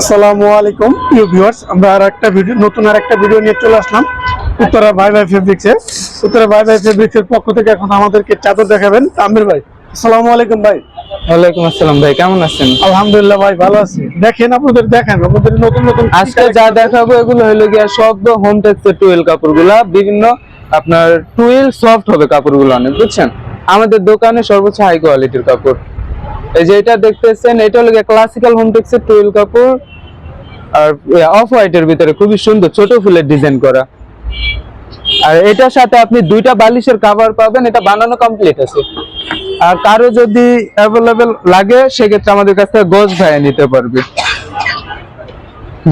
আসসালামু আলাইকুম ভিউয়ার্স আমরা আর একটা ভিডিও নতুন আর একটা ভিডিও নিয়ে চলে আসলাম উত্তরা ফেব্রিক্সে উত্তরা ফেব্রিক্সের পক্ষ থেকে এখন আমাদেরকে চাদর দেখাবেন আমির ভাই। আসসালামু আলাইকুম ভাই। ওয়ালাইকুম আসসালাম ভাই কেমন আছেন? আলহামদুলিল্লাহ ভাই ভালো আছি। দেখেন আপনাদের দেখেন আপনাদের নতুন নতুন আজকে যা দেখাবো এগুলো হলো গিয়া সব হোম টেক্সের টুয়েল কাপড়গুলা বিভিন্ন আপনার টুয়েল সফট হবে কাপড়গুলো অনেক বুঝছেন? আমাদের দোকানে সর্বোচ্চ হাই কোয়ালিটির কাপড়। এই যে এটা দেখতেছেন, এটা হলো ক্লাসিক্যাল হোম টেক্সের টুয়েল কাপড়। আর অফ ভিতরে খুবই সুন্দর, ছোট ফুলের ডিজাইন করা। আর এটার সাথে আপনি দুইটা বালিশের কাভার পাবেন, এটা বানানো কমপ্লিট আছে। আর কারও যদি অ্যাভেলেবেল লাগে, সেক্ষেত্রে আমাদের কাছ থেকে গজ ভাইয়া নিতে পারবে।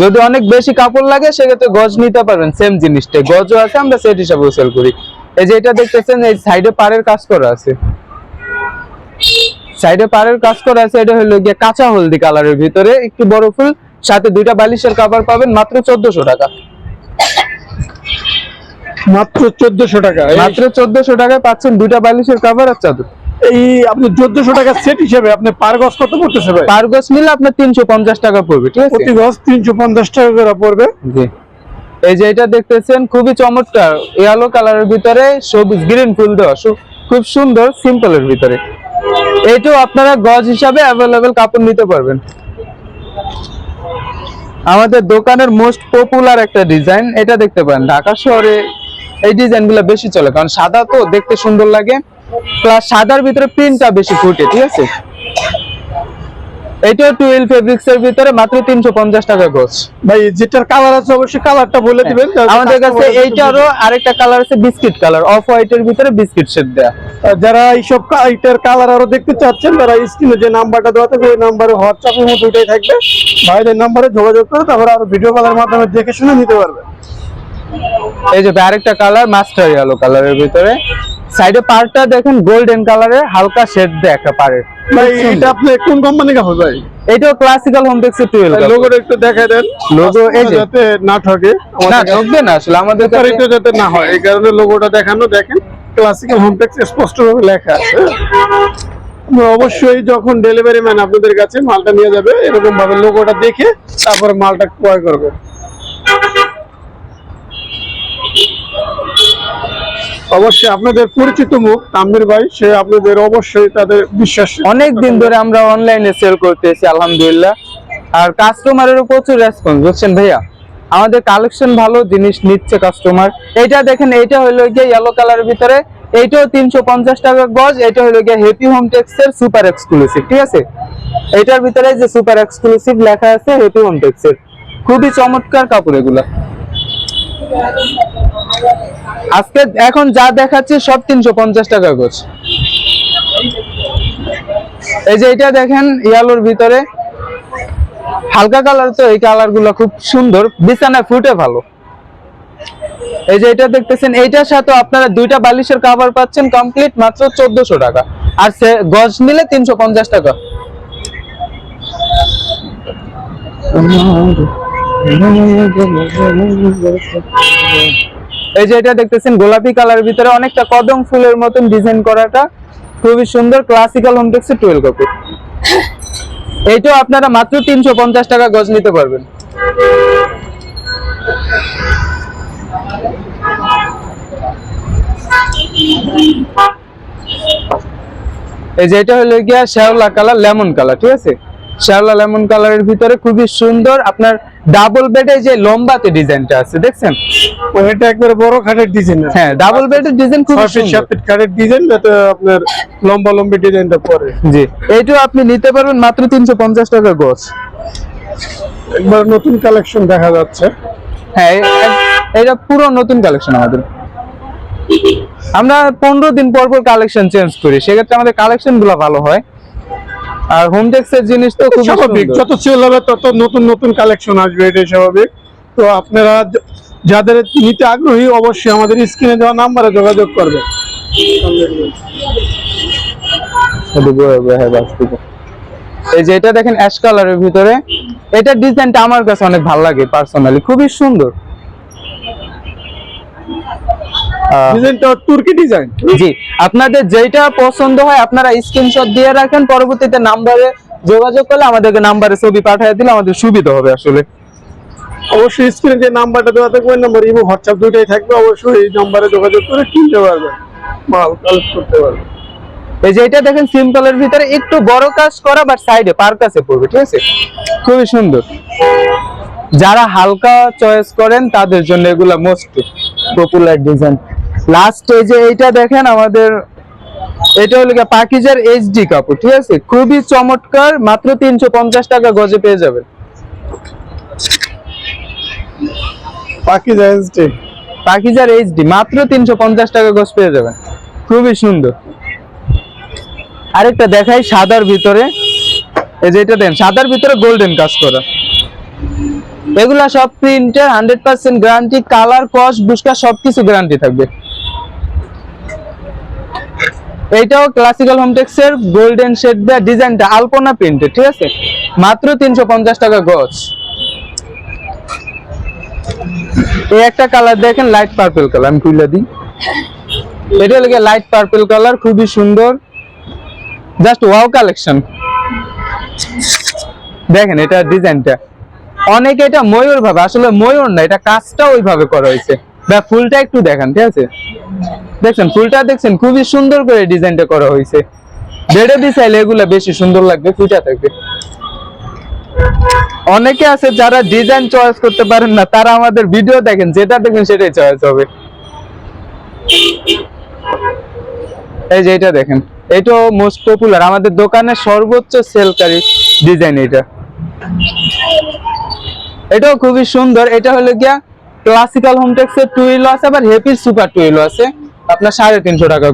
যদি অনেক বেশি কাপড় লাগে, সেক্ষেত্রে গজ নিতে পারবেন সেম জিনিসটাই। গজও আছে, আমরা সেট হিসাবে সেল করি। এই যে এটা দেখতেছেন, এই সাইডে পাড়ের কাজ করা আছে। সাইডে পাড়ের কাজ করা আছে এটা হলো গিয়ে কাঁচা হলদি কালারের ভিতরে একটু বড় ফুল সাথে দুইটা বালিশের কাভার পাবেন মাত্র চোদ্দশো টাকা। মাত্র চোদ্দশো টাকা মাত্র চোদ্দশো টাকায় পাচ্ছেন দুইটা বালিশের কাভার আর চাদর। এই আপনি চোদ্দশো টাকা সেট হিসেবে আপনি পার গজ কত পড়তেছে ভাই? পার গজ নিলে আপনার তিনশো পঞ্চাশ টাকা পড়বে ঠিক আছে? প্রতি গজ তিনশো পঞ্চাশ টাকা করে পড়বে। জি। এই যে এটা দেখতেছেন খুবই চমৎকার ইয়েলো কালারের ভিতরে সবুজ গ্রিন ফুল দেওয়া খুব সুন্দর সিম্পলের ভিতরে। এটাও আপনারা গজ হিসাবে অ্যাভেলেবেল কাপড় নিতে পারবেন। আমাদের দোকানের মোস্ট পপুলার একটা ডিজাইন এটা দেখতে পারেন। ঢাকা শহরে এই ডিজাইনগুলো বেশি চলে, কারণ সাদা তো দেখতে সুন্দর লাগে প্লাস সাদার ভিতরে প্রিন্টটা বেশি ফুটে, ঠিক আছে? এটাও টুয়েলভ ফেব্রিক্স এর ভিতরে মাত্র তিনশো পঞ্চাশ টাকা গজ ভাই যেটার কালার আছে অবশ্যই কালারটা বলে দিবেন হ্যাঁ, আমাদের কাছে এইটারও আরেকটা কালার আছে বিস্কিট কালার অফ হোয়াইটের ভিতরে বিস্কিট শেড দেয়া। যারা এইসব এইটার কালার আরও দেখতে চাচ্ছেন তারা স্ক্রিনে যে নাম্বারটা দেওয়া থাকবে ওই নাম্বারে হোয়াটসঅ্যাপের মধ্যে ওইটাই থাকবে। ভাইদের নাম্বারে যোগাযোগ করে তারপরে আরও ভিডিও কলের মাধ্যমে দেখে শুনে নিতে পারবে। এই যে আরেকটা কালার মাস্টার ইয়েলো কালারের ভিতরে। সাইডে পার্টটা দেখেন গোল্ডেন কালারের হালকা শেড দেয় একটা পাড়ের। ভাই এটা আপনি কোন কোম্পানি কাপড় ভাই? এটাও ক্লাসিক্যাল হোম টেক্সের টুয়েলভ লোগোটা একটু দেখাই দেন। Logo এই যাতে না ঠকে। না ঠকবে না আসলে আমাদের কাছে এটা যাতে না হয় এই কারণে লোগোটা দেখানো দেখেন। ক্লাসিক্যাল লেখা আছে। অবশ্যই যখন ডেলিভারি ম্যান আপনাদের কাছে মালটা নিয়ে যাবে এরকম ভাবে লোগোটা দেখে তারপরে মালটা ক্রয় করবে। অবশ্যই আপনাদের পরিচিত মুখ তাম্বির ভাই সে আপনাদের অবশ্যই তাদের বিশ্বাস অনেক দিন ধরে আমরা অনলাইনে সেল করতেছি আলহামদুলিল্লাহ। আর কাস্টমারেরও প্রচুর রেসপন্স বুঝছেন ভাইয়া? আমাদের কালেকশন ভালো জিনিস নিচ্ছে কাস্টমার এটা দেখেন এইটা হলো গিয়ে ইয়েলো কালারের ভিতরে। এইটাও তিনশো পঞ্চাশ টাকা গজ এটা হলো গিয়ে হ্যাপি হোম টেক্স এর সুপার এক্সক্লুসিভ ঠিক আছে? এটার ভিতরে যে সুপার এক্সক্লুসিভ লেখা আছে হ্যাপি হোম টেক্স এর খুবই চমৎকার কাপড় এগুলা। আজকে এখন যা দেখাচ্ছে সব তিনশো পঞ্চাশ টাকা গজ এই যে এটা দেখেন, ইয়ালোর ভিতরে। হালকা কালার তো, এই কালারগুলো খুব সুন্দর। বিছানায় ফুটে ভালো। এই যে এটা দেখতেছেন, এইটার সাথে আপনারা দুইটা বালিশের কাভার পাচ্ছেন কমপ্লিট মাত্র চোদ্দশো টাকা। আর সে গজ নিলে তিনশো পঞ্চাশ টাকা। এই যে এটা দেখতেছেন গোলাপি কালারের ভিতরে অনেকটা কদম ফুলের মতন ডিজাইন করাটা খুবই সুন্দর ক্লাসিক্যাল হোমটেক্সের টুয়েল কপি এইটাও আপনারা মাত্র তিনশো পঞ্চাশ টাকা গজ নিতে পারবেন। এই যে এটা হলো গিয়া শ্যাওলা কালার লেমন কালার ঠিক আছে? শ্যাওলা লেমন কালারের ভিতরে খুবই সুন্দর। আপনার ডাবল বেডে যে লম্বাতে ডিজাইনটা আছে দেখছেন? এটা একবারে বড় খাটের ডিজাইন হ্যাঁ ডাবল বেডের ডিজাইন খুব ফিট সাত খাটের ডিজাইন যাতে আপনার লম্বা লম্বি ডিজাইনটা পরে। জি এইটাও আপনি নিতে পারবেন মাত্র তিনশো পঞ্চাশ টাকা গজ। একবার নতুন কালেকশন দেখা যাচ্ছে। হ্যাঁ এটা পুরো নতুন কালেকশন আমাদের। আমরা পনেরো দিন পর পর কালেকশন চেঞ্জ করি সেক্ষেত্রে আমাদের কালেকশনগুলো ভালো হয়। আর হোম টেক্সের জিনিস তো খুব স্বাভাবিক যত সেল হবে তত নতুন নতুন কালেকশন আসবে এটাই স্বাভাবিক। তো আপনারা যাদের নিতে আগ্রহী অবশ্যই আমাদের স্ক্রিনে দেওয়া নাম্বারে যোগাযোগ করবে। এই যে এটা দেখেন অ্যাশ কালারের ভিতরে। এটা ডিজাইনটা আমার কাছে অনেক ভালো লাগে পার্সোনালি খুবই সুন্দর। ডিজাইনটা তুর্কি ডিজাইন জি আপনাদের যেটা পছন্দ হয় আপনারা স্ক্রিনশট দিয়ে রাখেন পরবর্তীতে নাম্বারে যোগাযোগ করলে আমাদেরকে নাম্বারে ছবি পাঠিয়ে দিলে আমাদের সুবিধা হবে আসলে। অবশ্যই স্ক্রিনে যে নাম্বারটা দেওয়া থাকবে ওই নাম্বার ইমো হোয়াটসঅ্যাপ দুইটাই থাকবে অবশ্যই এই নাম্বারে যোগাযোগ করে কিনতে পারবেন মাল কালেক্ট করতে পারবেন। এই যে এটা দেখেন সিম্পলের ভিতরে একটু বড় কাজ করা বাট সাইডে পার কাছে পড়বে ঠিক আছে? খুবই সুন্দর। যারা হালকা চয়েস করেন তাদের জন্য এগুলা মোস্ট পপুলার ডিজাইন লাস্ট যে এইটা দেখেন আমাদের এটা হলো পাকিজার এইচডি কাপড় ঠিক আছে? খুবই চমৎকার মাত্র তিনশো পঞ্চাশ টাকা গজে পেয়ে যাবেন। বাকি জায়েন্সটি পাকিজার এইচডি মাত্র তিনশো পঞ্চাশ টাকা গজ পেয়ে যাবেন। খুবই সুন্দর। আরেকটা দেখাই সাদার ভিতরে। এই যে এটা দেন সাদার ভিতরে গোল্ডেন কাজ করা। এগুলা সব প্রিন্টের hundred percent guarantee colour cost বুসকা সবকিছু গ্যারান্টি থাকবে। এইটাও ক্লাসিক্যাল হোমটেক্সের গোল্ডেন শেড দেওয়া ডিজাইনটা আলপনা প্রিন্টের ঠিক আছে? মাত্র তিনশো পঞ্চাশ টাকা গজ এই একটা কালার দেখেন লাইট পার্পল কালার আমি খুলে দিই। এটা হলো লাইট পার্পল কালার খুবই সুন্দর। জাস্ট ওয়াও কালেকশন দেখেন এটা ডিজাইনটা অনেকে এটা ময়ূর ভাবে, আসলে ময়ূর না, এটা কাজটা ওইভাবে করা হয়েছে। বা ফুলটা একটু দেখেন, ঠিক আছে? দেখছেন, ফুলটা দেখছেন, খুবই সুন্দর করে ডিজাইনটা করা হয়েছে। বেড়ে দিছাইলে এগুলা বেশি সুন্দর লাগবে, ফুটা থাকবে। অনেকে আছে যারা ডিজাইন চয়েস করতে পারেন না, তারা আমাদের ভিডিও দেখেন, যেটা দেখবেন সেটাই চয়েস হবে। এই যে এটা দেখেন, এটাও মোস্ট পপুলার আমাদের দোকানের সর্বোচ্চ সেলকারী ডিজাইন এটা। এটাও খুবই সুন্দর, এটা হলো গিয়া ক্লাসিক্যাল হোমটেক্স এর টুইলও আছে, আবার হেপির সুপার টুইলও আছে। আপনার সাড়ে তিনশো টাকা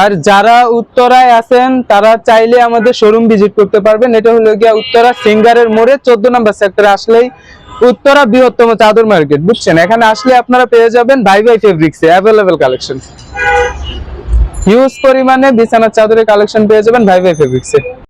আর যারা উত্তরায় আছেন, তারা চাইলে আমাদের শোরুম ভিজিট করতে পারবেন। এটা হলো গিয়া উত্তরা সিঙ্গারের মোড়ে, চোদ্দ নম্বর সেক্টরে আসলেই উত্তরা বৃহত্তম চাদর মার্কেট বুঝছেন? এখানে আসলে আপনারা পেয়ে যাবেন ভাই ভাই ফেব্রিক্সে অ্যাভেলেবেল কালেকশন হিউজ পরিমাণে বিছানার চাদরের কালেকশন পেয়ে যাবেন ভাই ভাই ফেব্রিক্সে